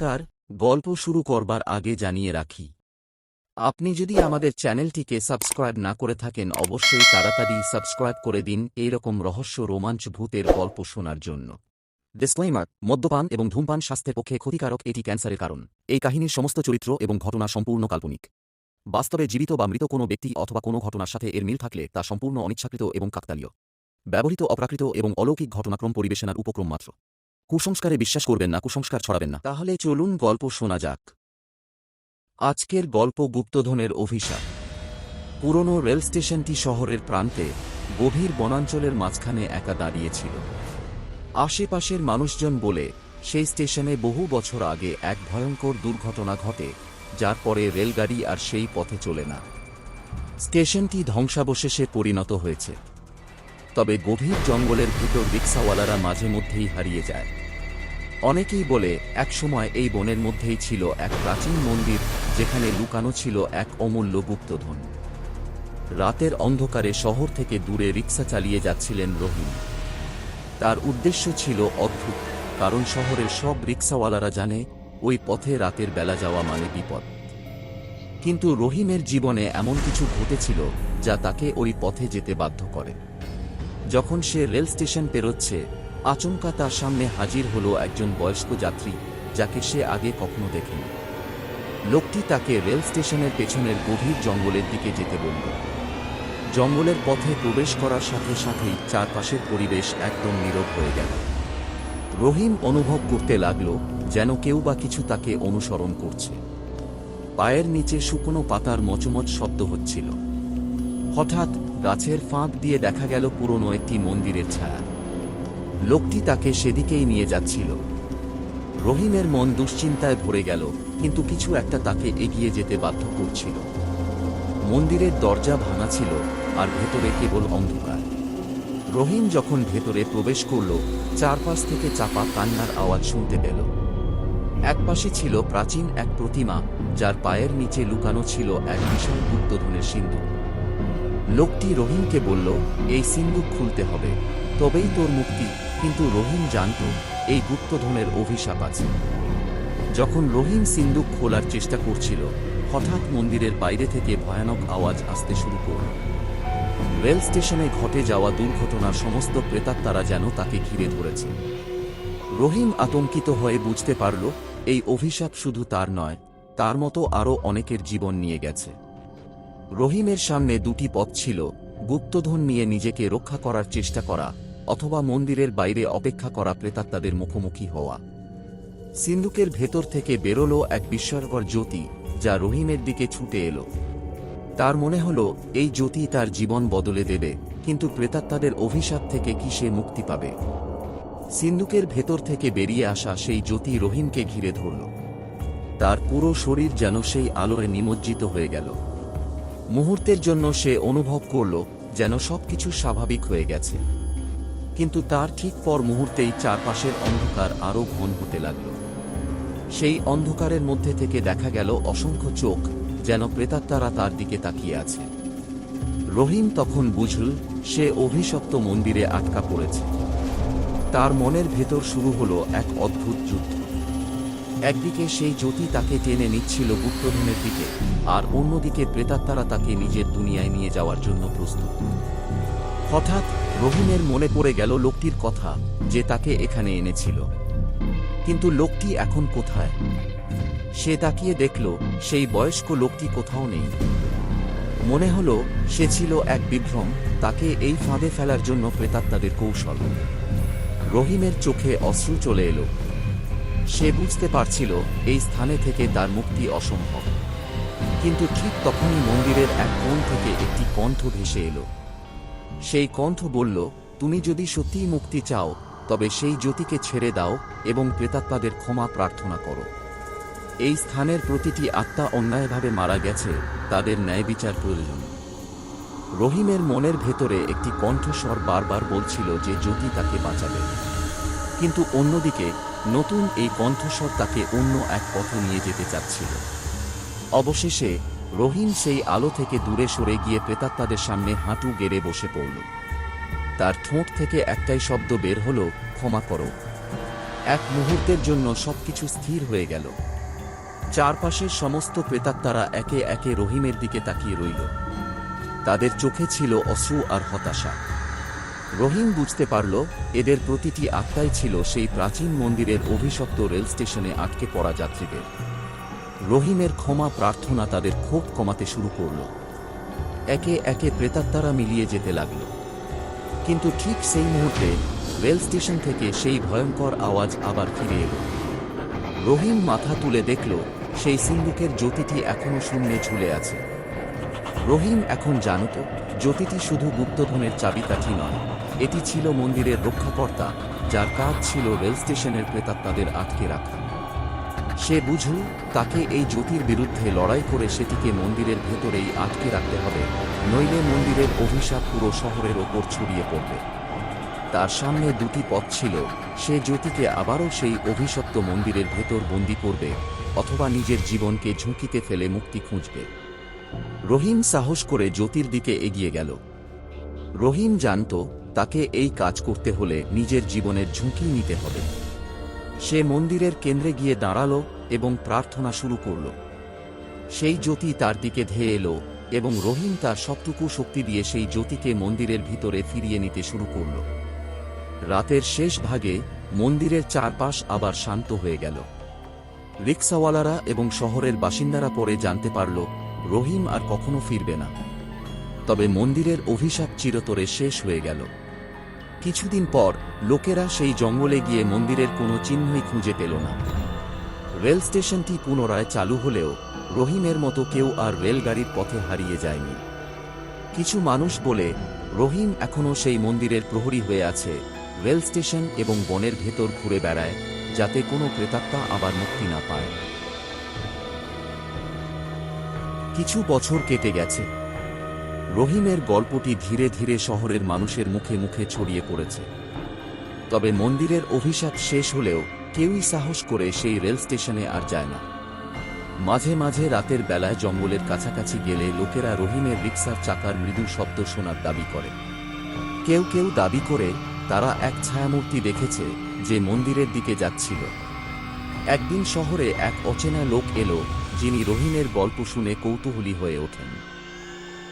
নমস্কার, গল্প শুরু করবার আগে জানিয়ে রাখি। আপনি যদি আমাদের চ্যানেলটিকে সাবস্ক্রাইব না করে থাকেন, অবশ্যই তাড়াতাড়ি সাবস্ক্রাইব করে দিন এইরকম রহস্য রোমাঞ্চ ভূতের গল্প শোনার জন্য। ডিসক্লেমার মদ্যপান এবং ধূমপান স্বাস্থ্যের পক্ষে ক্ষতিকারক, এটি ক্যান্সারের কারণ। এই কাহিনীর সমস্ত চরিত্র এবং ঘটনা সম্পূর্ণ কাল্পনিক। বাস্তবে জীবিত বা মৃত কোনো ব্যক্তি অথবা কোনো ঘটনার সাথে এর মিল থাকলে তা সম্পূর্ণ অনিচ্ছাকৃত এবং কাকতালীয়। ব্যবহৃত অপ্রাকৃত এবং অলৌকিক ঘটনাক্রম পরিবেশনার উপক্রম মাত্র। কুসংস্কারে বিশ্বাস করবেন না, কুসংস্কার ছড়াবেন না। তাহলে চলুন গল্প শোনা যাক। আজকের গল্প গুপ্তধনের অভিশাপ। পুরনো রেল স্টেশনটি শহরের প্রান্তে, গভীর বনাঞ্চলের মাঝখানে একা দাঁড়িয়েছিল। আশেপাশের মানুষজন বলে, সেই স্টেশনে বহু বছর আগে এক ভয়ঙ্কর দুর্ঘটনা ঘটে, যার পরে রেলগাড়ি আর সেই পথে চলে না। স্টেশনটি ধ্বংসাবশেষে পরিণত হয়েছে। তবে গভীর জঙ্গলের ভিতর রিক্সাওয়ালারা মাঝে মধ্যেই হারিয়ে যায়। অনেকেই বলে, একসময় এই বনের মধ্যেই ছিল এক প্রাচীন মন্দির, যেখানে লুকানো ছিল এক অমূল্য গুপ্তধন। রাতের অন্ধকারে শহর থেকে দূরে রিক্সা চালিয়ে যাচ্ছিলেন রহিম। তার উদ্দেশ্য ছিল অদ্ভুত, কারণ শহরের সব রিক্সাওয়ালারা জানে, ওই পথে রাতের বেলা যাওয়া মানে বিপদ। কিন্তু রহিমের জীবনে এমন কিছু ঘটেছিল, যা তাকে ওই পথে যেতে বাধ্য করে। যখন সে রেল স্টেশন পেরোচ্ছে আচমকা তার সামনে হাজির হলো একজন বয়স্ক যাত্রী, যাকে সে আগে কখনো দেখেনি। লোকটি তাকে রেল স্টেশনের পেছনের গভীর জঙ্গলের দিকে যেতে বলল। জঙ্গলের পথে প্রবেশ করার সাথে সাথেই চারপাশের পরিবেশ একদম নীরব হয়ে গেল। রহিম অনুভব করতে লাগল যেন কেউ বা কিছু তাকে অনুসরণ করছে। পায়ের নিচে শুকনো পাতার মচমচ শব্দ হচ্ছিল। হঠাৎ গাছের ফাঁক দিয়ে দেখা গেল পুরনো একটি মন্দিরের ছায়া। লোকটি তাকে সেদিকেই নিয়ে যাচ্ছিল। রহিমের মন দুশ্চিন্তায় ভরে গেল, কিন্তু কিছু একটা তাকে এগিয়ে যেতে বাধ্য করছিল। মন্দিরের দরজা ভাঙা ছিল আর ভেতরে কেবল অন্ধকার। রহিম যখন ভেতরে প্রবেশ করল, চারপাশ থেকে চাপা কান্নার আওয়াজ শুনতে পেল। একপাশে ছিল প্রাচীন এক প্রতিমা, যার পায়ের নিচে লুকানো ছিল এক বিশাল গুপ্তধনের সিন্ধু লোকটি রহিমকে বলল, এই সিন্ধুক খুলতে হবে, তবেই তোর মুক্তি। কিন্তু রহিম জানত, এই গুপ্তধনের অভিশাপ আছে। যখন রহিম সিন্ধুক খোলার চেষ্টা করছিল, হঠাৎ মন্দিরের বাইরে থেকে ভয়ানক আওয়াজ আসতে শুরু করল। রেল স্টেশনে ঘটে যাওয়া দুর্ঘটনার সমস্ত প্রেতাত্মারা যেন তাকে ঘিরে ধরেছে। রহিম আতঙ্কিত হয়ে বুঝতে পারল, এই অভিশাপ শুধু তার নয়, তার মতো আরও অনেকের জীবন নিয়ে গেছে। রহিমের সামনে দুটি পথ ছিল, গুপ্তধন নিয়ে নিজেকে রক্ষা করার চেষ্টা করা অথবা মন্দিরের বাইরে অপেক্ষা করা প্রেতাত্মাদের মুখোমুখি হওয়া। সিন্ধুকের ভেতর থেকে বেরোলো এক বিস্ময়কর জ্যোতি, যা রহিমের দিকে ছুটে এলো। তার মনে হলো, এই জ্যোতি তার জীবন বদলে দেবে, কিন্তু প্রেতাত্মাদের অভিশাপ থেকে কি সে মুক্তি পাবে? সিন্ধুকের ভেতর থেকে বেরিয়ে আসা সেই জ্যোতি রহিমকে ঘিরে ধরল। তার পুরো শরীর যেন সেই আলোয় নিমজ্জিত হয়ে গেল। মুহূর্তের জন্য সে অনুভব করল, যেন সবকিছু স্বাভাবিক হয়ে গেছে। কিন্তু তার ঠিক পর মুহূর্তেই চারপাশের অন্ধকার আরও ঘন হতে লাগল। সেই অন্ধকারের মধ্যে থেকে দেখা গেল অসংখ্য চোখ যেন প্রেতাত্মারা তার দিকে তাকিয়ে আছে। রহিম তখন বুঝল, সে অভিশপ্ত মন্দিরে আটকা পড়েছে। তার মনের ভেতর শুরু হলো এক অদ্ভুত যুদ্ধ। একদিকে সেই জ্যোতি তাকে টেনে নিচ্ছিল গুপ্তধনের দিকে, আর অন্যদিকে প্রেতাত্মারা তাকে নিজের দুনিয়ায় নিয়ে যাওয়ার জন্য প্রস্তুত। হঠাৎ রহিমের মনে পড়ে গেল লোকটির কথা যে তাকে এখানে এনেছিল। কিন্তু লোকটি এখন কোথায়? সে তাকিয়ে দেখল সেই বয়স্ক লোকটি কোথাও নেই। মনে হলো সে ছিল এক বিভ্রম, তাকে এই ফাঁদে ফেলার জন্য প্রেতাত্মাদের কৌশল। রহিমের চোখে অশ্রু চলে এলো। সে বুঝতে পারছিল এই স্থানে থেকে তার মুক্তি অসম্ভব। কিন্তু ঠিক তখনই মন্দিরের এক কোণ থেকে একটি কণ্ঠ ভেসে এলো। সেই কণ্ঠ বলল, তুমি যদি সত্যিই মুক্তি চাও, তবে সেই জ্যোতিকে ছেড়ে দাও এবং প্রেতাত্মাদের ক্ষমা প্রার্থনা করো। এই স্থানের প্রতিটি আত্মা অন্যায়ভাবে মারা গেছে, তাদের ন্যায় বিচার প্রয়োজন। রহিমের মনের ভেতরে একটি কণ্ঠস্বর বারবার বলছিল যে জ্যোতি তাকে বাঁচাবে। কিন্তু অন্যদিকে, নতুন এই কণ্ঠস্বর তাকে অন্য এক পথে নিয়ে যেতে চাচ্ছিল। অবশেষে রহিম সেই আলো থেকে দূরে সরে গিয়ে প্রেতাত্মাদের সামনে হাঁটু গেড়ে বসে পড়ল। তার ঠোঁট থেকে একটাই শব্দ বের হলো, ক্ষমা করো। এক মুহূর্তের জন্য সবকিছু স্থির হয়ে গেল। চারপাশের সমস্ত প্রেতাত্মারা একে একে রহিমের দিকে তাকিয়ে রইল। তাদের চোখে ছিল অশ্রু আর হতাশা। রহিম বুঝতে পারল, এদের প্রতিটি আত্মাই ছিল সেই প্রাচীন মন্দিরের অভিশপ্ত রেল স্টেশনে আটকে পড়া যাত্রীদের। রহিমের ক্ষমা প্রার্থনা তাদের ক্ষোভ কমাতে শুরু করল। একে একে প্রেতাত্মারা মিলিয়ে যেতে লাগল। কিন্তু ঠিক সেই মুহূর্তে রেল স্টেশন থেকে সেই ভয়ঙ্কর আওয়াজ আবার ফিরে এলো। রহিম মাথা তুলে দেখল, সেই সিন্দুকের জ্যোতিটি এখনও শূন্যে ঝুলে আছে। রহিম এখন জানত, জ্যোতিটি শুধু গুপ্তধনের চাবিকাঠি নয়, এটি ছিল মন্দিরের রক্ষাকর্তা, যার কাজ ছিল রেল স্টেশনের প্রেতাত্মাদের আটকে রাখা। সে বুঝল তাকে এই জ্যোতির বিরুদ্ধে লড়াই করে সেটিকে মন্দিরের ভেতরেই আটকে রাখতে হবে, নইলে মন্দিরের অভিশাপ পুরো শহরের ওপর ছড়িয়ে পড়বে। তার সামনে দুটি পথ ছিল, সে জ্যোতিকে আবারও সেই অভিশপ্ত মন্দিরের ভেতর বন্দি করবে, অথবা নিজের জীবনকে ঝুঁকিতে ফেলে মুক্তি খুঁজবে। রহিম সাহস করে জ্যোতির দিকে এগিয়ে গেল। রহিম জানত তাকে এই কাজ করতে হলে নিজের জীবনের ঝুঁকি নিতে হবে। সে মন্দিরের কেন্দ্রে গিয়ে দাঁড়াল এবং প্রার্থনা শুরু করল। সেই জ্যোতি তার দিকে ধেয়ে এলো এবং রহিম তার সবটুকু শক্তি দিয়ে সেই জ্যোতিকে মন্দিরের ভিতরে ফিরিয়ে নিতে শুরু করল। রাতের শেষ ভাগে মন্দিরের চারপাশ আবার শান্ত হয়ে গেল। রিক্সাওয়ালারা এবং শহরের বাসিন্দারা পরে জানতে পারল, রহিম আর কখনো ফিরবে না। তবে মন্দিরের অভিশাপ চিরতরে শেষ হয়ে গেল। কিছুদিন পর লোকেরা সেই জঙ্গলে গিয়ে মন্দিরের কোনো চিহ্নই খুঁজে পেল না। রেল স্টেশনটি পুনরায় চালু হলেও রহিমের মতো কেউ আর রেলগাড়ির পথে হারিয়ে যায়নি। কিছু মানুষ বলে, রহিম এখনও সেই মন্দিরের প্রহরী হয়ে আছে, রেল স্টেশন এবং বনের ভেতর ঘুরে বেড়ায়, যাতে কোনো প্রেতাত্মা আবার মুক্তি না পায়। কিছু বছর কেটে গেছে। রহিমের গল্পটি ধীরে ধীরে শহরের মানুষের মুখে মুখে ছড়িয়ে পড়েছে। তবে মন্দিরের অভিশাপ শেষ হলেও কেউই সাহস করে সেই রেল স্টেশনে আর যায় না। মাঝে মাঝে রাতের বেলায় জঙ্গলের কাছাকাছি গেলে লোকেরা রহিমের রিক্সার চাকার মৃদু শব্দ শোনার দাবি করে। কেউ কেউ দাবি করে, তারা এক ছায়ামূর্তি দেখেছে যে মন্দিরের দিকে যাচ্ছিল। একদিন শহরে এক অচেনা লোক এলো যিনি রহিমের গল্প শুনে কৌতূহলী হয়ে ওঠেন।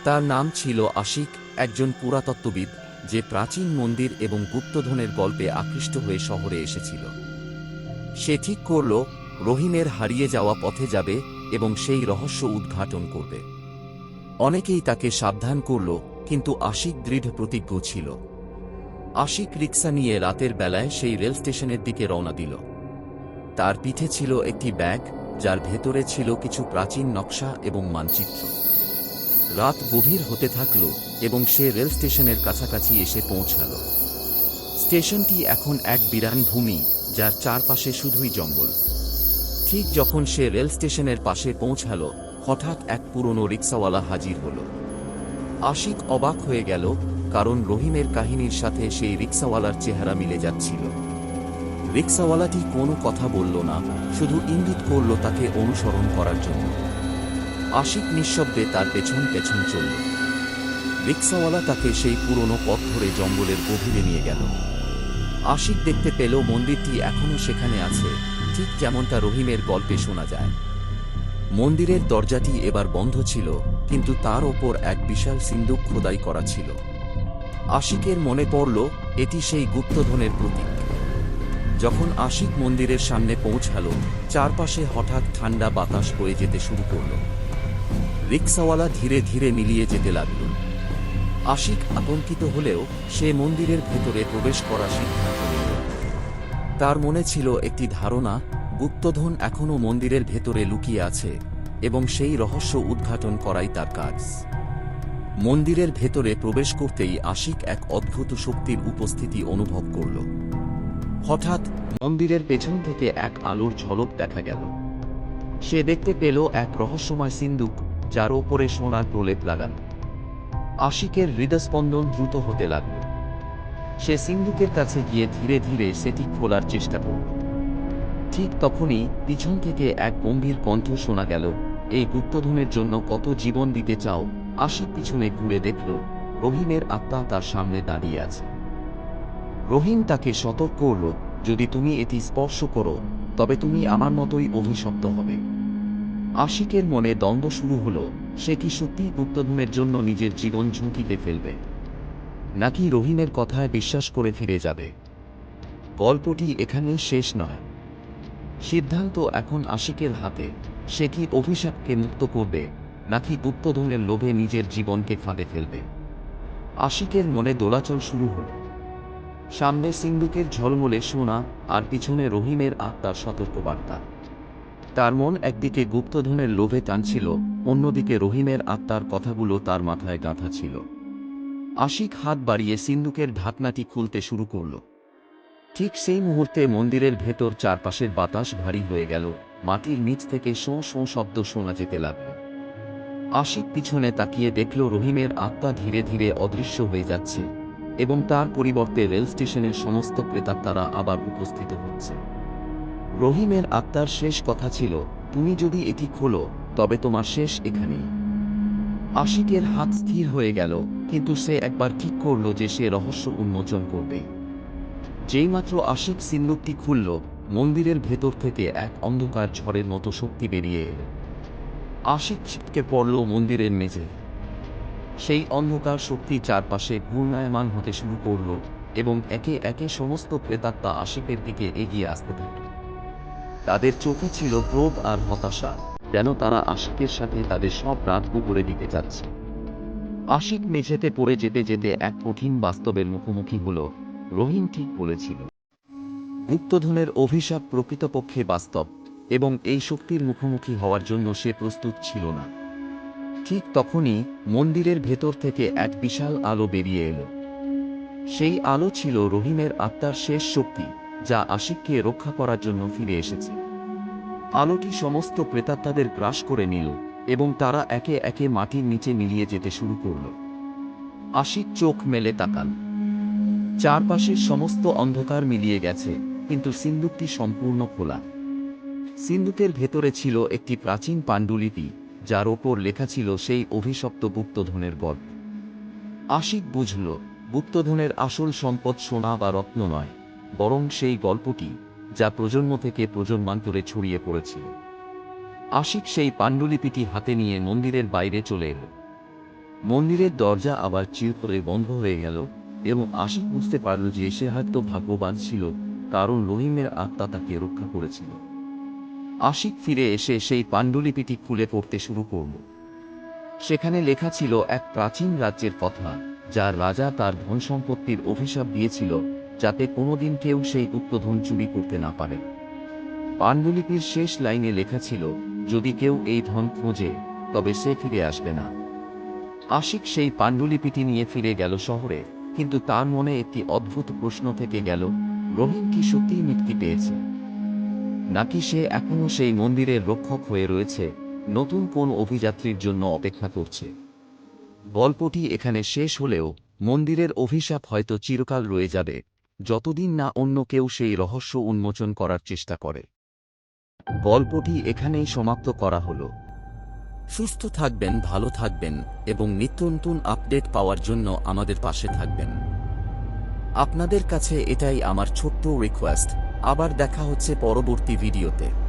তার নাম ছিল আশিক, একজন পুরাতত্ত্ববিদ, যে প্রাচীন মন্দির এবং গুপ্তধনের গল্পে আকৃষ্ট হয়ে শহরে এসেছিল। সে ঠিক করল, রহিমের হারিয়ে যাওয়া পথে যাবে এবং সেই রহস্য উদ্ঘাটন করবে। অনেকেই তাকে সাবধান করল, কিন্তু আশিক দৃঢ় প্রতিজ্ঞ ছিল। আশিক রিক্সা নিয়ে রাতের বেলায় সেই রেল স্টেশনের দিকে রওনা দিল। তার পিঠে ছিল একটি ব্যাগ, যার ভেতরে ছিল কিছু প্রাচীন নকশা এবং মানচিত্র। রাত গভীর হতে থাকল এবং সে রেল স্টেশনের কাছাকাছি এসে পৌঁছাল। স্টেশনটি এখন এক বিরান ভূমি, যার চারপাশে শুধুই জঙ্গল। ঠিক যখন সে রেল স্টেশনের পাশে পৌঁছাল, হঠাৎ এক পুরনো রিক্সাওয়ালা হাজির হল। আশিক অবাক হয়ে গেল, কারণ রহিমের কাহিনীর সাথে সেই রিক্সাওয়ালার চেহারা মিলে যাচ্ছিল। রিক্সাওয়ালাটি কোনো কথা বলল না, শুধু ইঙ্গিত করল তাকে অনুসরণ করার জন্য। আশিক নিঃশব্দে তার পেছন পেছন চলল। রিক্সাওয়ালা তাকে সেই পুরনো পথ ধরে জঙ্গলের গভীরে নিয়ে গেল। আশিক দেখতে পেল মন্দিরটি এখনও সেখানে আছে, ঠিক যেমনটা রহিমের গল্পে শোনা যায়। মন্দিরের দরজাটি এবার বন্ধ ছিল, কিন্তু তার ওপর এক বিশাল সিন্দুক খোদাই করা ছিল। আশিকের মনে পড়ল, এটি সেই গুপ্তধনের প্রতীক। যখন আশিক মন্দিরের সামনে পৌঁছাল, চারপাশে হঠাৎ ঠান্ডা বাতাস বয়ে যেতে শুরু করল। রিক্সাওয়ালা ধীরে ধীরে মিলিয়ে যেতে লাগল। আশিক আতঙ্কিত হলেও সে মন্দিরের ভেতরে প্রবেশ করা সিদ্ধান্ত তার মনে ছিল একটি ধারণা, গুপ্তধন এখনও মন্দিরের ভেতরে লুকিয়ে আছে এবং সেই রহস্য উদ্ঘাটন করাই তার কাজ। মন্দিরের ভেতরে প্রবেশ করতেই আশিক এক অদ্ভুত শক্তির উপস্থিতি অনুভব করল। হঠাৎ মন্দিরের পেছন থেকে এক আলোর ঝলক দেখা গেল। সে দেখতে পেল এক রহস্যময় সিন্দুক যার ওপরে সোনার প্রলেপ লাগানো। আশিকের হৃদস্পন্দন দ্রুত হতে লাগল। সে সিন্দুকের কাছে গিয়ে ধীরে ধীরে সেটি খোলার চেষ্টা করল। ঠিক তখনই পিছন থেকে এক গম্ভীর কণ্ঠ শোনা গেল, এই গুপ্তধনের জন্য কত জীবন দিতে চাও? আশিক পিছনে ঘুরে দেখল, রহিমের আত্মা তার সামনে দাঁড়িয়ে আছে। রহিম তাকে সতর্ক করল, যদি তুমি এটি স্পর্শ করো, তবে তুমি আমার মতোই অভিশপ্ত হবে। আশিকের মনে দ্বন্দ্ব শুরু হলো, সে কি সত্যিই গুপ্তধনের জন্য নিজের জীবন ঝুঁকিতে ফেলবে? নাকি রহিমের কথায় বিশ্বাস করে ফিরে যাবে? গল্পটি এখানে শেষ নয়। সিদ্ধান্ত এখন আশিকের হাতে। সে কি অভিশাপকে মুক্ত করবে, নাকি গুপ্তধনের লোভে নিজের জীবনকে ফাঁদে ফেলবে? আশিকের মনে দোলাচল শুরু হল। সামনে সিন্দুকের ঝলমলে সোনা, আর পিছনে রহিমের আত্মার সতর্কবার্তা। তার মন একদিকে গুপ্তধনের লোভে টানছিল, অন্যদিকে রহিমের আত্মার কথাগুলো তার মাথায় গাঁথা ছিল। আশিক হাত বাড়িয়ে সিন্দুকের ঢাকনাটি খুলতে শুরু করল। ঠিক সেই মুহূর্তে মন্দিরের ভেতর চারপাশের বাতাস ভারী হয়ে গেল, মাটির নিচ থেকে শোঁ শোঁ শব্দ শোনা যেতে লাগল। আশিক পিছনে তাকিয়ে দেখল রহিমের আত্মা ধীরে ধীরে অদৃশ্য হয়ে যাচ্ছে, এবং তার পরিবর্তে রেল স্টেশনের সমস্ত প্রেতাত্মারা আবার উপস্থিত হচ্ছে। রহিমের আত্মার শেষ কথা ছিল, তুমি যদি এটি খোলো, তবে তোমার শেষ এখানেই আশিকের হাত স্থির হয়ে গেল, কিন্তু সে একবার ঠিক করল যে সে রহস্য উন্মোচন করবে। যেইমাত্র আশিক সিন্দুকটি খুলল, মন্দিরের ভেতর থেকে এক অন্ধকার ঝড়ের মতো শক্তি বেরিয়ে এল। আশিক ছিটকে পড়ল মন্দিরের মেঝে। সেই অন্ধকার শক্তি চারপাশে ঘূর্ণায়মান হতে শুরু করল এবং একে একে সমস্ত প্রেতাত্মা আশিকের দিকে এগিয়ে আসতে থাকল। তাদের চোখে ছিল ক্রোধ আর হতাশা, যেন তারা আশিকের সাথে তাদের সব রাত করে দিতে চাচ্ছে। আশিক মেঝেতে পড়ে যেতে যেতে এক কঠিন বাস্তবের মুখোমুখি হল, রহিম ঠিক বলেছিল। গুপ্তধনের অভিশাপ প্রকৃতপক্ষে বাস্তব, এবং এই শক্তির মুখোমুখি হওয়ার জন্য সে প্রস্তুত ছিল না। ঠিক তখনই মন্দিরের ভেতর থেকে এক বিশাল আলো বেরিয়ে এলো। সেই আলো ছিল রহিমের আত্মার শেষ শক্তি যা আশিককে রক্ষা করার জন্য ফিরে এসেছে। আলোটি সমস্ত প্রেতাত্মাদের গ্রাস করে নিল এবং তারা একে একে মাটির নিচে মিলিয়ে যেতে শুরু করল। আশিক চোখ মেলে তাকান চারপাশের সমস্ত অন্ধকার মিলিয়ে গেছে, কিন্তু সিন্দুকটি সম্পূর্ণ খোলা। সিন্দুকের ভেতরে ছিল একটি প্রাচীন পাণ্ডুলিপি, যার ওপর লেখা ছিল সেই অভিশপ্ত গুপ্তধনের গল্প। আশিক বুঝল, গুপ্তধনের আসল সম্পদ সোনা বা রত্ন নয়। বরং সেই গল্পটি যা প্রজন্ম থেকে প্রজন্মান্তরে ছড়িয়ে পড়েছিল আশিক সেই পাণ্ডুলিপিটি হাতে নিয়ে মন্দিরের বাইরে চলে এল। মন্দিরের দরজা আবার চির করে বন্ধ হয়ে গেল এবং আশিক বুঝতে পারল যে সে হয়তো ভাগ্যবান ছিল, কারণ রহিমের আত্মা তাকে রক্ষা করেছিল। আশিক ফিরে এসে সেই পাণ্ডুলিপিটি খুলে পড়তে শুরু করল। সেখানে লেখা ছিল, এক প্রাচীন রাজ্যের কথা, যার রাজা তার ধন সম্পত্তির অভিশাপ দিয়েছিল যাতে কোনোদিন কেউ সেই গুপ্তধন চুরি করতে না পারে। পাণ্ডুলিপির শেষ লাইনে লেখা ছিল, যদি কেউ এই ধন খোঁজে, তবে সে ফিরে আসবে না। আশিক সেই পাণ্ডুলিপিটি নিয়ে ফিরে গেল শহরে, কিন্তু তার মনে একটি অদ্ভুত প্রশ্ন থেকে গেল রহিম কি সত্যিই মুক্তি পেয়েছে? নাকি সে এখনও সেই মন্দিরের রক্ষক হয়ে রয়েছে, নতুন কোন অভিযাত্রীর জন্য অপেক্ষা করছে? গল্পটি এখানে শেষ হলেও মন্দিরের অভিশাপ হয়তো চিরকাল রয়ে যাবে। যতদিন না অন্য কেউ সেই রহস্য উন্মোচন করার চেষ্টা করে। গল্পটি এখানেই সমাপ্ত করা হল। সুস্থ থাকবেন, ভালো থাকবেন এবং নিত্য নতুন আপডেট পাওয়ার জন্য আমাদের পাশে থাকবেন। আপনাদের কাছে এটাই আমার ছোট্ট রিকোয়েস্ট আবার দেখা হচ্ছে পরবর্তী ভিডিওতে।